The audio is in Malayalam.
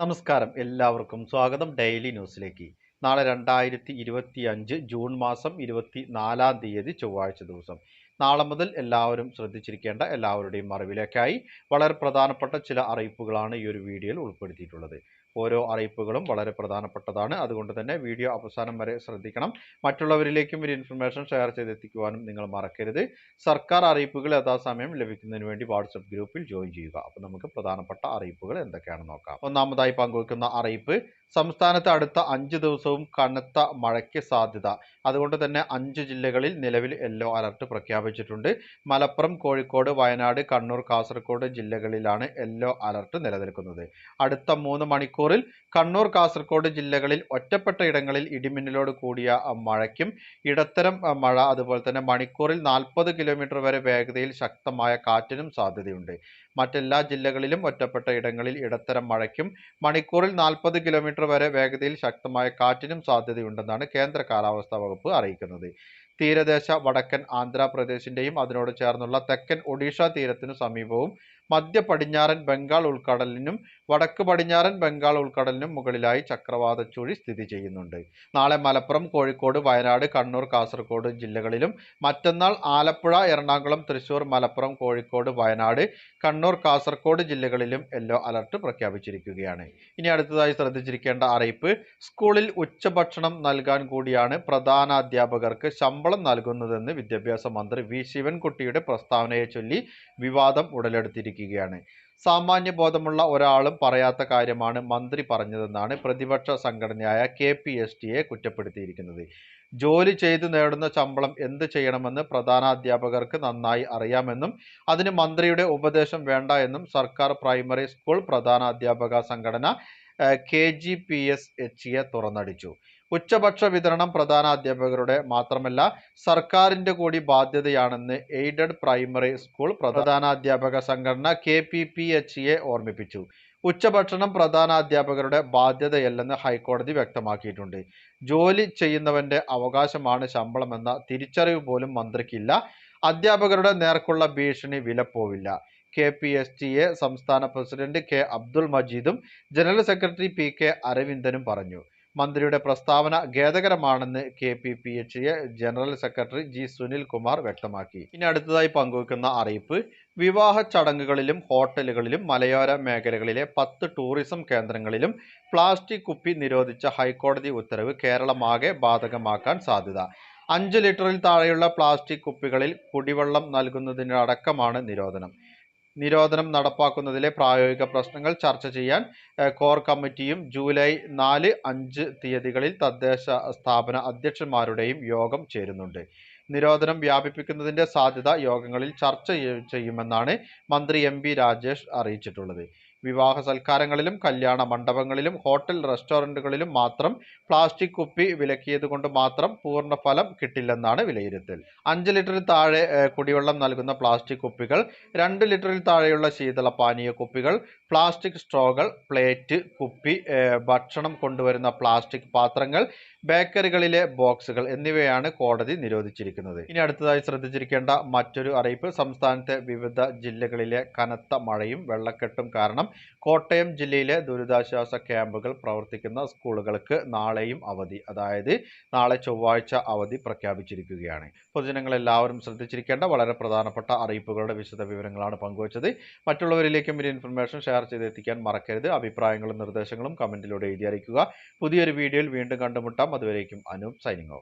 നമസ്കാരം. എല്ലാവർക്കും സ്വാഗതം ഡെയിലി ന്യൂസിലേക്ക്. നാളെ രണ്ടായിരത്തി ഇരുപത്തി അഞ്ച് ജൂൺ മാസം ഇരുപത്തി നാലാം തീയതി ചൊവ്വാഴ്ച ദിവസം. നാളെ മുതൽ എല്ലാവരും ശ്രദ്ധിച്ചിരിക്കേണ്ട എല്ലാവരുടെയും അറിവിലേക്കായി വളരെ പ്രധാനപ്പെട്ട ചില അറിയിപ്പുകളാണ് ഈ ഒരു വീഡിയോയിൽ ഉൾപ്പെടുത്തിയിട്ടുള്ളത്. ഓരോ അറിയിപ്പുകളും വളരെ പ്രധാനപ്പെട്ടതാണ്. അതുകൊണ്ട് തന്നെ വീഡിയോ അവസാനം വരെ ശ്രദ്ധിക്കണം. മറ്റുള്ളവരിലേക്കും ഒരു ഇൻഫർമേഷൻ ഷെയർ ചെയ്തെത്തിക്കുവാനും നിങ്ങൾ മറക്കരുത്. സർക്കാർ അറിയിപ്പുകൾ യഥാസമയം ലഭിക്കുന്നതിന് വേണ്ടി വാട്സപ്പ് ഗ്രൂപ്പിൽ ജോയിൻ ചെയ്യുക. അപ്പോൾ നമുക്ക് പ്രധാനപ്പെട്ട അറിയിപ്പുകൾ എന്തൊക്കെയാണെന്ന് നോക്കാം. ഒന്നാമതായി പങ്കുവെക്കുന്ന അറിയിപ്പ് സംസ്ഥാനത്ത് അടുത്ത അഞ്ച് ദിവസവും കനത്ത മഴയ്ക്ക് സാധ്യത. അതുകൊണ്ട് തന്നെ അഞ്ച് ജില്ലകളിൽ നിലവിൽ യെല്ലോ അലർട്ട് പ്രഖ്യാപിച്ചിട്ടുണ്ട്. മലപ്പുറം കോഴിക്കോട് വയനാട് കണ്ണൂർ കാസർഗോഡ് ജില്ലകളിലാണ് യെല്ലോ അലർട്ട് നിലനിൽക്കുന്നത്. അടുത്ത മൂന്ന് മണിക്കൂറിൽ കണ്ണൂർ കാസർഗോഡ് ജില്ലകളിൽ ഒറ്റപ്പെട്ട ഇടങ്ങളിൽ ഇടിമിന്നലോട് കൂടിയ മഴയ്ക്കും ഇടത്തരം മഴ അതുപോലെ തന്നെ മണിക്കൂറിൽ നാൽപ്പത് കിലോമീറ്റർ വരെ വേഗതയിൽ ശക്തമായ കാറ്റിനും സാധ്യതയുണ്ട്. മറ്റെല്ലാ ജില്ലകളിലും ഒറ്റപ്പെട്ട ഇടങ്ങളിൽ ഇടത്തരം മഴയ്ക്കും മണിക്കൂറിൽ നാൽപ്പത് കിലോമീറ്റർ വരെ വേഗതയിൽ ശക്തമായ കാറ്റിനും സാധ്യതയുണ്ടെന്നാണ് കേന്ദ്ര കാലാവസ്ഥാ വകുപ്പ് അറിയിക്കുന്നത്. തീരദേശ വടക്കൻ ആന്ധ്രാപ്രദേശിന്റെയും അതിനോട് ചേർന്നുള്ള തെക്കൻ ഒഡീഷ തീരത്തിനു സമീപവും മധ്യ പടിഞ്ഞാറൻ ബംഗാൾ ഉൾക്കടലിനും വടക്ക് പടിഞ്ഞാറൻ ബംഗാൾ ഉൾക്കടലിനും മുകളിലായി ചക്രവാത ചുഴി സ്ഥിതി ചെയ്യുന്നുണ്ട്. നാളെ മലപ്പുറം കോഴിക്കോട് വയനാട് കണ്ണൂർ കാസർഗോഡ് ജില്ലകളിലും മറ്റന്നാൾ ആലപ്പുഴ എറണാകുളം തൃശൂർ മലപ്പുറം കോഴിക്കോട് വയനാട് കണ്ണൂർ കാസർഗോഡ് ജില്ലകളിലും യെല്ലോ അലർട്ട് പ്രഖ്യാപിച്ചിരിക്കുകയാണ്. ഇനി അടുത്തതായി ശ്രദ്ധിച്ചിരിക്കേണ്ട അറിയിപ്പ് സ്കൂളിൽ ഉച്ചഭക്ഷണം നൽകാൻ കൂടിയാണ് പ്രധാന അധ്യാപകർക്ക് ശമ്പളം നൽകുന്നതെന്ന് വിദ്യാഭ്യാസ മന്ത്രി വി ശിവൻകുട്ടിയുടെ പ്രസ്താവനയെ ചൊല്ലി വിവാദം ഉടലെടുത്തിരിക്കുകയാണ്. സാമാന്യ ബോധമുള്ള ഒരാളും പറയാത്ത കാര്യമാണ് മന്ത്രി പറഞ്ഞതെന്നാണ് പ്രതിപക്ഷ സംഘടനയായ കെ പി എസ് ടിയെ കുറ്റപ്പെടുത്തിയിരിക്കുന്നത്. ജോലി ചെയ്തു നേടുന്ന ശമ്പളം എന്ത് ചെയ്യണമെന്ന് പ്രധാന അധ്യാപകർക്ക് നന്നായി അറിയാമെന്നും അതിന് മന്ത്രിയുടെ ഉപദേശം വേണ്ട എന്നും സർക്കാർ പ്രൈമറി സ്കൂൾ പ്രധാന അധ്യാപക സംഘടന K G P S H A തുറന്നടിച്ചു. ഉച്ചഭക്ഷ വിതരണം പ്രധാന അധ്യാപകരുടെ മാത്രമല്ല സർക്കാരിന്റെ കൂടി ബാധ്യതയാണെന്ന് എയ്ഡഡ് പ്രൈമറി സ്കൂൾ പ്രധാന അധ്യാപക സംഘടന K P P H A ഓർമ്മിപ്പിച്ചു. ഉച്ചഭക്ഷണം പ്രധാന അധ്യാപകരുടെ ബാധ്യതയല്ലെന്ന് ഹൈക്കോടതി വ്യക്തമാക്കിയിട്ടുണ്ട്. ജോലി ചെയ്യുന്നവന്റെ അവകാശമാണ് ശമ്പളമെന്ന തിരിച്ചറിവ് പോലും മന്ത്രിക്കില്ല. അധ്യാപകരുടെ നേർക്കുള്ള ഭീഷണി വിലപ്പോവില്ല. K P S T A സംസ്ഥാന പ്രസിഡന്റ് കെ അബ്ദുൾ മജീദും ജനറൽ സെക്രട്ടറി പി കെ അരവിന്ദനും പറഞ്ഞു. മന്ത്രിയുടെ പ്രസ്താവന ഖേദകരമാണെന്ന് K P P H A general secretary G Sunil Kumar വ്യക്തമാക്കി. ഇനി അടുത്തതായി പങ്കുവെക്കുന്ന അറിയിപ്പ്. വിവാഹ ചടങ്ങുകളിലും ഹോട്ടലുകളിലും മലയോര മേഖലകളിലെ പത്ത് ടൂറിസം കേന്ദ്രങ്ങളിലും പ്ലാസ്റ്റിക് കുപ്പി നിരോധിച്ച ഹൈക്കോടതി ഉത്തരവ് കേരളമാകെ ബാധകമാക്കാൻ സാധ്യത. അഞ്ച് ലിറ്ററിൽ താഴെയുള്ള പ്ലാസ്റ്റിക് കുപ്പികളിൽ കുടിവെള്ളം നൽകുന്നതിനടക്കമാണ് നിരോധനം. നിരോധനം നടപ്പാക്കുന്നതിലെ പ്രായോഗിക പ്രശ്നങ്ങൾ ചർച്ച ചെയ്യാൻ കോർ കമ്മിറ്റിയും ജൂലൈ നാല് അഞ്ച് തീയതികളിൽ തദ്ദേശ സ്ഥാപന അധ്യക്ഷന്മാരുടെയും യോഗം ചേരുന്നുണ്ട്. നിരോധനം വ്യാപിപ്പിക്കുന്നതിന്റെ സാധ്യത യോഗങ്ങളിൽ ചർച്ച ചെയ്യുമെന്നാണ് മന്ത്രി എം രാജേഷ് അറിയിച്ചിട്ടുള്ളത്. വിവാഹ സൽക്കാരങ്ങളിലും കല്യാണ മണ്ഡപങ്ങളിലും ഹോട്ടൽ റെസ്റ്റോറന്റുകളിലും മാത്രം പ്ലാസ്റ്റിക് കുപ്പി വിലക്കിയത് കൊണ്ട് മാത്രം പൂർണ ഫലം കിട്ടില്ലെന്നാണ് വിലയിരുത്തൽ. അഞ്ച് ലിറ്ററിൽ താഴെ കുടിവെള്ളം നൽകുന്ന പ്ലാസ്റ്റിക് കുപ്പികൾ രണ്ട് ലിറ്ററിൽ താഴെയുള്ള ശീതള പാനീയ കുപ്പികൾ പ്ലാസ്റ്റിക് സ്ട്രോകൾ പ്ലേറ്റ് കുപ്പി ഭക്ഷണം കൊണ്ടുവരുന്ന പ്ലാസ്റ്റിക് പാത്രങ്ങൾ ബേക്കറികളിലെ ബോക്സുകൾ എന്നിവയാണ് കോടതി നിരോധിച്ചിരിക്കുന്നത്. ഇനി അടുത്തതായി ശ്രദ്ധിച്ചിരിക്കേണ്ട മറ്റൊരു അറിയിപ്പ് സംസ്ഥാനത്തെ വിവിധ ജില്ലകളിലെ കനത്ത മഴയും വെള്ളക്കെട്ടും കാരണം കോട്ടയം ജില്ലയിലെ ദുരിതാശ്വാസ ക്യാമ്പുകൾ പ്രവർത്തിക്കുന്ന സ്കൂളുകൾക്ക് നാളെയും അവധി അതായത് നാളെ ചൊവ്വാഴ്ച അവധി പ്രഖ്യാപിച്ചിരിക്കുകയാണ്. പൊതുജനങ്ങൾ എല്ലാവരും ശ്രദ്ധിച്ചിരിക്കേണ്ട വളരെ പ്രധാനപ്പെട്ട അറിയിപ്പുകളുടെ വിശദ വിവരങ്ങളാണ് പങ്കുവച്ചത്. മറ്റുള്ളവരിലേക്കും ഒരു ഇൻഫർമേഷൻ ഷെയർ ചെയ്തെത്തിക്കാൻ മറക്കരുത്. അഭിപ്രായങ്ങളും നിർദ്ദേശങ്ങളും കമന്റിലൂടെ എഴുതി അറിയിക്കുക. പുതിയൊരു വീഡിയോയിൽ വീണ്ടും കണ്ടുമുട്ടാം. അതുവരേക്കും അനു സൈനിങ് ഓഫ്.